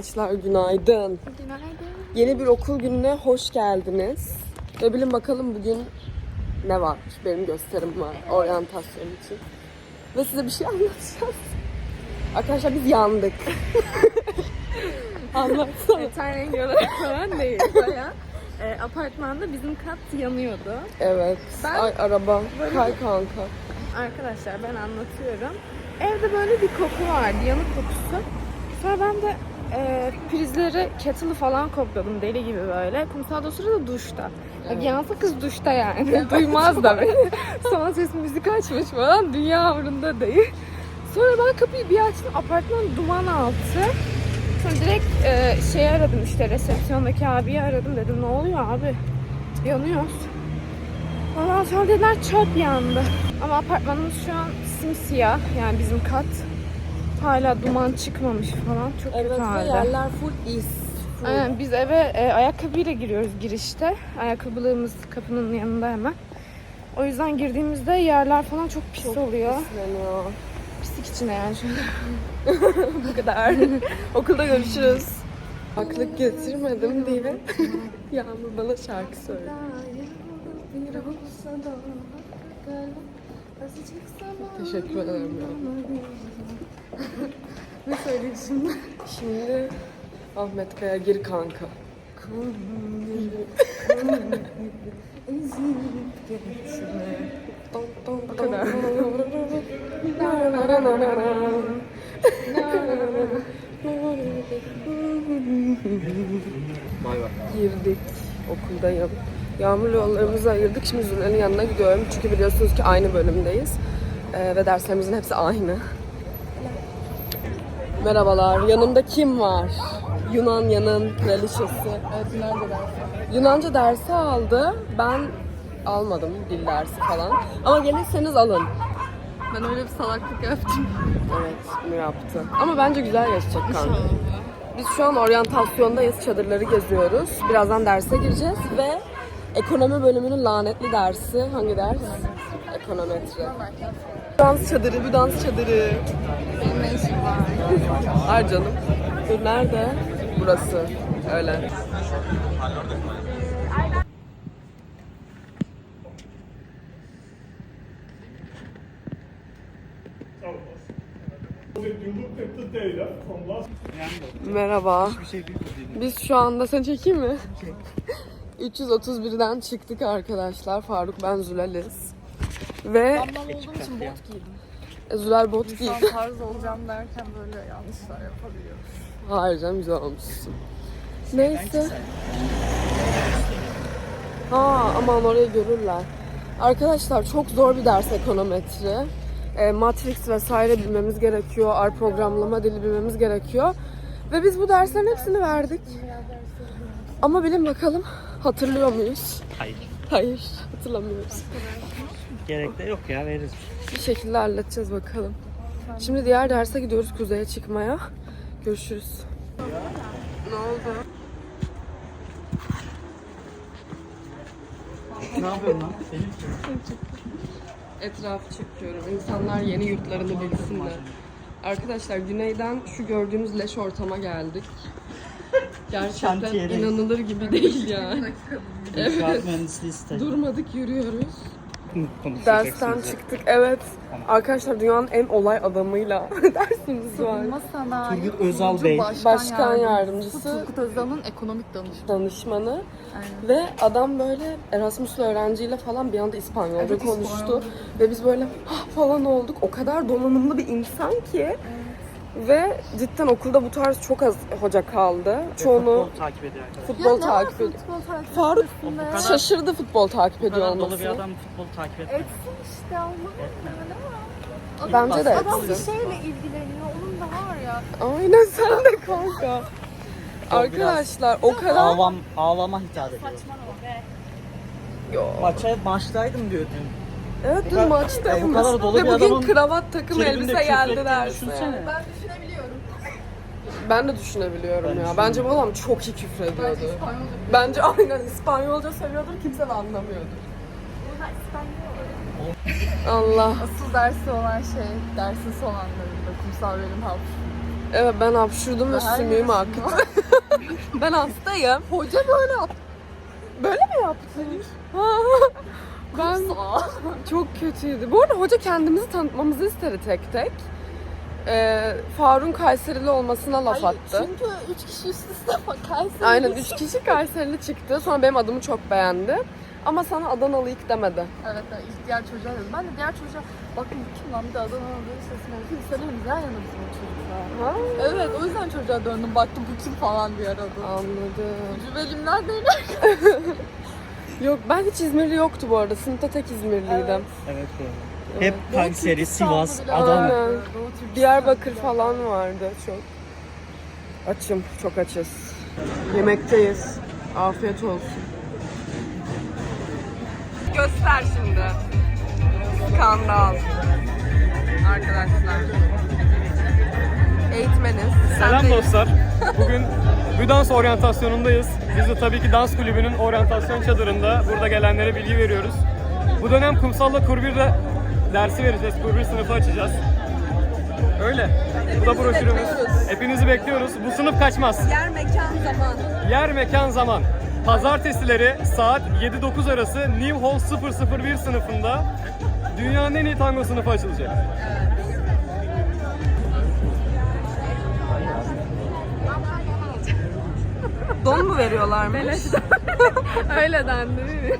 Arkadaşlar günaydın. Günaydın. Yeni bir okul gününe hoş geldiniz. Ve bilin bakalım bugün ne var? Benim gösterim var oryantasyon için. Ve size bir şey anlatacağız. Arkadaşlar biz yandık. Anlatsana. Ten rengi olarak falan değil. Baya e, apartmanda bizim kat yanıyordu. Evet. Ben- Ay araba. Kay kanka. Arkadaşlar ben anlatıyorum. Evde böyle bir koku vardı, yanık kokusu. Sonra ben de e, prizleri, kettle'ı falan kokladım deli gibi böyle. Kumsalda o sırada duşta. Bak yansın kız duşta yani. Duymaz da beni. Son ses müzik açmış falan. Dünya umurunda değil. Sonra ben kapıyı bir açtım. Apartman duman altı. Sonra direkt e, şeyi aradım işte resepsiyondaki abiyi aradım. Dedim ne oluyor abi? Yanıyoruz. Ondan sonra dediler çöp yandı. Ama apartmanımız şu an simsiyah. Yani bizim kat. Hala duman çıkmamış falan. Çok Evet kötü halde. yerler full is. Full. Aynen biz eve e, ayakkabıyla giriyoruz girişte. Ayakkabılığımız kapının yanında hemen. O yüzden girdiğimizde yerler falan çok pis oluyor. Pisleniyor. Pislik içinde yani şu. Bu kadar. Okulda görüşürüz. Aklık getirmedim diye. Yağmur bana şarkı söyledi. Teşekkür ederim. Ne söyleyeyim şimdi? Şimdi Ahmet Kaya gir kanka. O kadar. Girdik okuldayım. Yağmur yollarımızı ayırdık. Şimdi Züllen'in yanına gidiyorum. Çünkü biliyorsunuz ki aynı bölümdeyiz. Ee, ve derslerimizin hepsi aynı. Merhabalar. Yanımda kim var? Yunanya'nın kraliçesi. Evet, nerede dersin? Yunanca dersi aldı. Ben almadım dil dersi falan. Ama gelirseniz alın. Ben öyle bir salaklık yaptım. Evet, bunu yaptı. Ama bence güzel geçecek kanka. Biz şu an oryantasyondayız, çadırları geziyoruz. Birazdan derse gireceğiz ve ekonomi bölümünün lanetli dersi hangi ders? Ekonometri. Dans çadırı, bu dans çadırı. Benim ne işim var? Ay canım. Dur nerede? Burası. Öyle. Merhaba. Biz şu anda seni çekeyim mi? 331'den çıktık arkadaşlar. Faruk ben Zülaliz. Ve Ablam olduğum için bot giydim. Zülal bot giydi. Şu an tarz olacağım derken böyle yanlışlar yapabiliyor. Hayır canım güzel olmuşsun. Neyse. Ha aman orayı görürler. Arkadaşlar çok zor bir ders ekonometri. E, Matrix vesaire bilmemiz gerekiyor. R programlama dili bilmemiz gerekiyor. Ve biz bu derslerin hepsini verdik. Ama bilin bakalım hatırlıyor muyuz? Hayır. Hayır hatırlamıyoruz. Gerek de yok ya veririz. Bir şekilde halledeceğiz bakalım. Şimdi diğer derse gidiyoruz kuzeye çıkmaya. Görüşürüz. Ne oldu? ne yapıyorsun lan? Benim Etrafı çekiyorum. İnsanlar yeni yurtlarını bilsinler. Arkadaşlar güneyden şu gördüğünüz leş ortama geldik. Gerçekten Şantiyedeyiz. inanılır gibi değil yani. İnşaat mühendisliği stajı. Durmadık yürüyoruz. Dersten çıktık. Evet. Arkadaşlar dünyanın en olay adamıyla dersimiz var. Sanayi Turgut Özal Bey. Başkan yardımcısı, Turgut Özal'ın ekonomik danışmanı. danışmanı Aynen. ve adam böyle Erasmus'lu öğrenciyle falan bir anda İspanyolca Evet, konuştu İspanyolca. ve biz böyle "Hah!" falan olduk. O kadar donanımlı bir insan ki ve cidden okulda bu tarz çok az hoca kaldı. Çoğunu Futbol takip ediyor arkadaşlar. futbol takip ediyor. Futbol takip Faruk kadar- şaşırdı futbol takip Bu ediyor kadar dolu bir olması. adam futbol takip etmiyor. Etsin işte Allah'ım öyle Bence de Adam bir etsin. şeyle ilgileniyor. Onun da var ya. Aynen sen de kanka. Arkadaşlar o kadar Ağlam, ağlama hitap ediyor. Yo. Maça maçtaydım diyor dün. Evet dün maçtayım. ya bu kadar dolu Ve bir bugün adamın kravat takım elbise küfür geldi ettiğini derse. Düşünsene. Ben düşünebiliyorum. Ben de düşünebiliyorum Ben ya. Bence bu adam çok iyi küfür ediyordu. İspanyolca. Bence aynen İspanyolca seviyordur kimse de anlamıyordur. Allah. Asıl dersi olan şey dersin son anlarında kumsal bölüm hap. Evet ben hapşurdum ve sümüğüm aktı. ben hastayım. Hoca böyle yaptı. Böyle mi yaptı? Ben çok kötüydü. Bu arada hoca kendimizi tanıtmamızı istedi tek tek. Ee, Faruk'un Kayserili olmasına laf attı. Çünkü üç kişi üst üste Kayseri. Aynen üç kişi Kayserili çıktı. Sonra benim adımı çok beğendi. Ama sana Adanalı ilk demedi. Evet, evet. İlk diğer çocuğa dedim. Ben de diğer çocuğa bakın kim lan bir de böyle sesini aldım. Sanırım güzel yanı bizim çocuklar. Ha? Evet, o yüzden çocuğa döndüm. Baktım bu kim falan diye aradım. Anladım. Cübelimler değil. Yok ben hiç İzmirli yoktu bu arada. Sınıfta tek İzmirliydim. Evet doğru. Hep Kayseri, Sivas, Adana. Aynen. Diyarbakır falan vardı çok. Açım, çok açız. Yemekteyiz. Afiyet olsun. Göster şimdi. Skandal. Arkadaşlar. Eğitmeniz. Selam Sen de- dostlar. Bugün Büdans oryantasyonundayız. Biz de tabii ki dans kulübünün oryantasyon çadırında burada gelenlere bilgi veriyoruz. Bu dönem kumsalla kurbirde dersi vereceğiz. Kurbir sınıfı açacağız. Öyle. Bu da broşürümüz. Hepinizi bekliyoruz. Bu sınıf kaçmaz. Yer, mekan, zaman. Yer, mekan, zaman. Pazartesileri saat 7-9 arası New Hall 001 sınıfında dünyanın en iyi tango sınıfı açılacak. Don mu veriyorlarmış? Öyle dendi değil mi?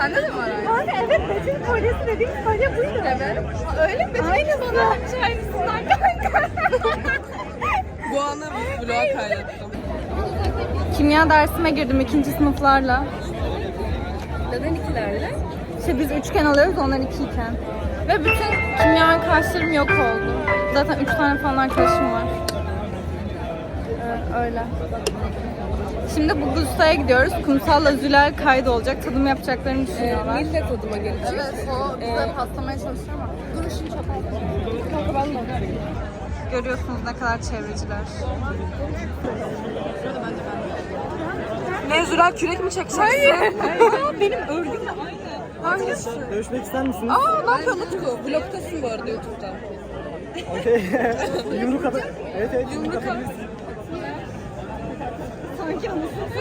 Sende de mi var aynı? Kanka evet Betül kolyesi dediğim kolye buydu. Evet. Öyle mi? Aynısı. Aynısından kanka. Bu anı vlog kaydettım. Kimya dersime girdim ikinci sınıflarla. Neden ikilerle? İşte biz üçgen alıyoruz onlar ikiyken. Ve bütün kimya arkadaşlarım yok oldu. Zaten üç tane falan arkadaşım var. Öyle. Şimdi bu Gusta'ya gidiyoruz. Kumsal'la Zülal kaydı olacak. Tadım yapacaklarını düşünüyorlar. Nil de tadıma gelecek. Evet, o bize paslamaya çalışıyor ama. Dur şimdi çok Görüyorsunuz ne kadar çevreciler. Ne Züral kürek mi çekeceksin? Hayır. benim örgümle Hangisi? Görüşmek ister misiniz? Aa ne yapıyorsun Utku? Vlogtasın bu arada YouTube'da. Okey. Yumruk atı. Evet evet yumruk Yumruk at.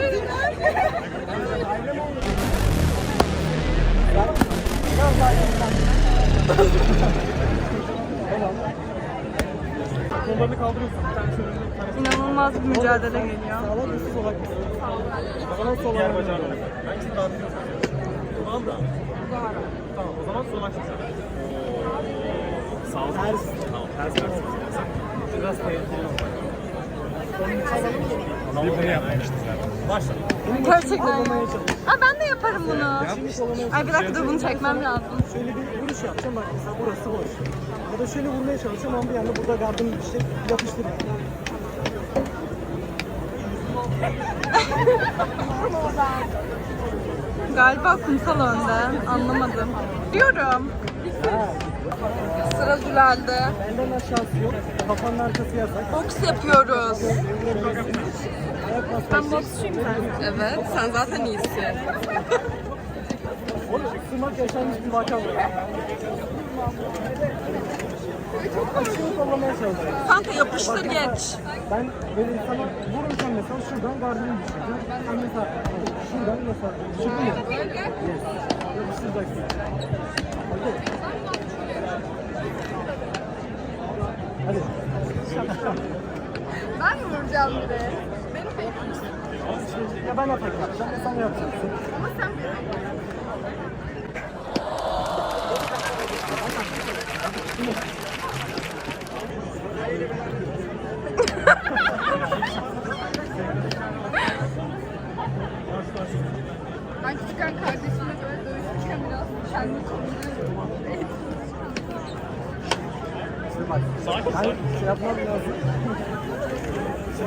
Kollarını kaldırıyorsun. Bir bir tane İnanılmaz bir mücadele geliyor. Sağlam mısın solak mısın? O zaman solak. Diğer bacağını da. Hangisi daha biliyorsun? Tamam da. Tamam o zaman solak Sağ ol. Ters. Tamam ters ters. Biraz tehlikeli oldu. Bunu yapmıştı zaten. Başla. Gerçekten. Aa ben de yaparım bunu. Ay bir dakika dur bunu çekmem lazım. Şöyle bir vuruş yapacağım bak mesela burası boş. Ya da şöyle vurmaya çalışacağım ama bir anda burada gardım bir şey yapıştır. Galiba kumsal önde. Anlamadım. Diyorum. Sıra Zülal'de. Elden aşağısı yok. Kafanın arkası yasak. Boks yapıyoruz. Ben boksçuyum ben. Evet sen zaten iyisin. Oğlum ısırmak yaşanmış bir vaka bu. Şunu kollamaya çalışıyorum. Kanka yapıştır geç. Ben böyle sana vururken mesela şuradan gardını düşüreceğim. Sen mesela şuradan mesela düşürdün mü? Yes. Yapıştıracaksın. Okey. Hadi. Ben mi vuracağım bir de? Ya ben atak yapacağım ya sen yapacaksın. Ben küçükken kardeşimle böyle dövüşürken biraz kendimi koruyorum. Bak. Ben şey lazım.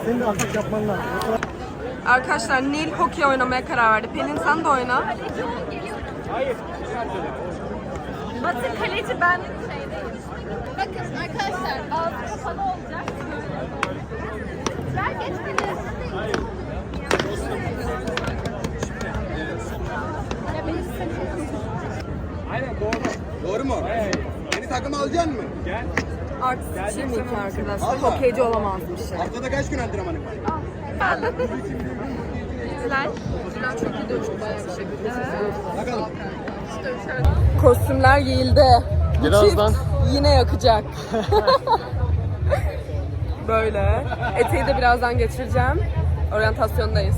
Senin de atak yapman lazım. Arkadaşlar Nil hokey oynamaya karar verdi. Pelin sen de oyna. Batı kaleci ben. Bakın arkadaşlar ağzı kapalı olacak. Ver geç beni. Doğru mu? Yeni takım Takım alacaksın mı? Artist için iki arkadaşlar. Hokeyci olamazmış. Haftada kaç gün antrenmanın var? Bakalım. Kostümler giyildi. Bu Birazdan- çift yine yakacak. Böyle. Eteği de birazdan geçireceğim. Oryantasyondayız.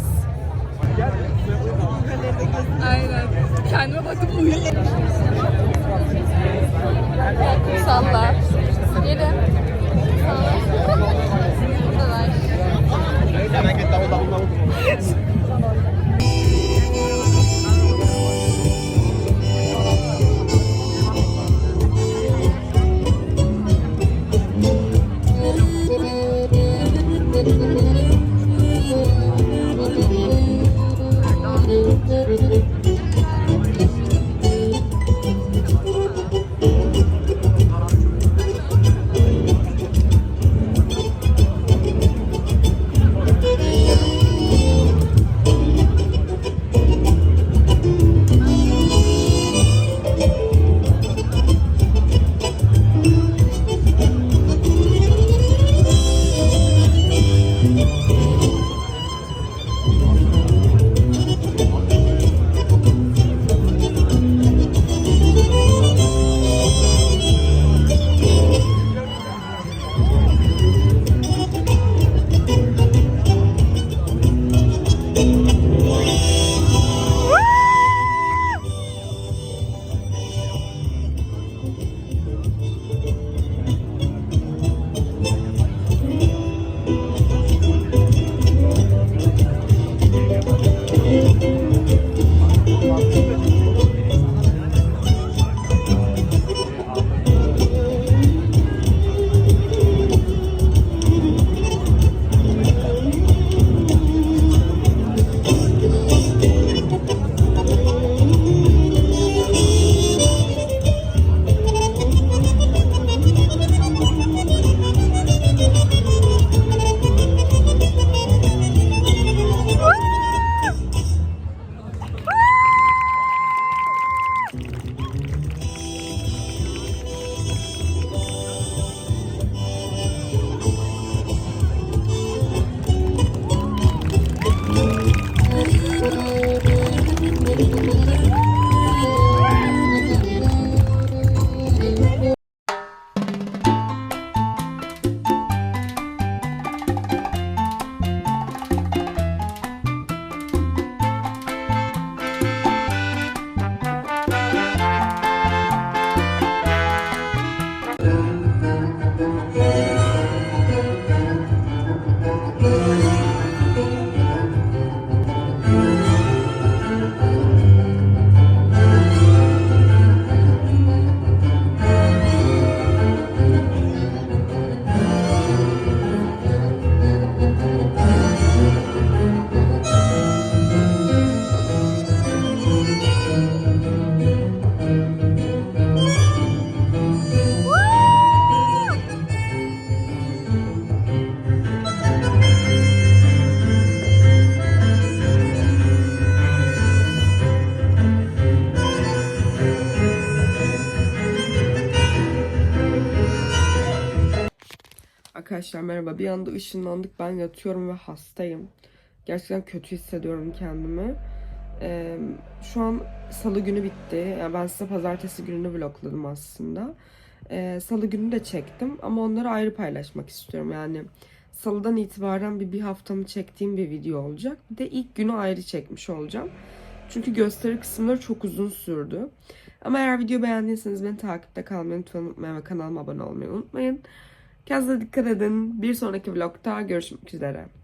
Aynen. Kendime bakıp uyuyayım. Salla. Gelin. Buradalar. Arkadaşlar merhaba. Bir anda ışınlandık. Ben yatıyorum ve hastayım. Gerçekten kötü hissediyorum kendimi. Ee, şu an salı günü bitti. Yani ben size pazartesi gününü vlogladım aslında. Ee, salı günü de çektim ama onları ayrı paylaşmak istiyorum. Yani salıdan itibaren bir, bir haftamı çektiğim bir video olacak. Bir de ilk günü ayrı çekmiş olacağım. Çünkü gösteri kısımları çok uzun sürdü. Ama eğer video beğendiyseniz beni takipte kalmayı unutmayın ve kanalıma abone olmayı unutmayın. Kendinize dikkat edin. Bir sonraki vlogda görüşmek üzere.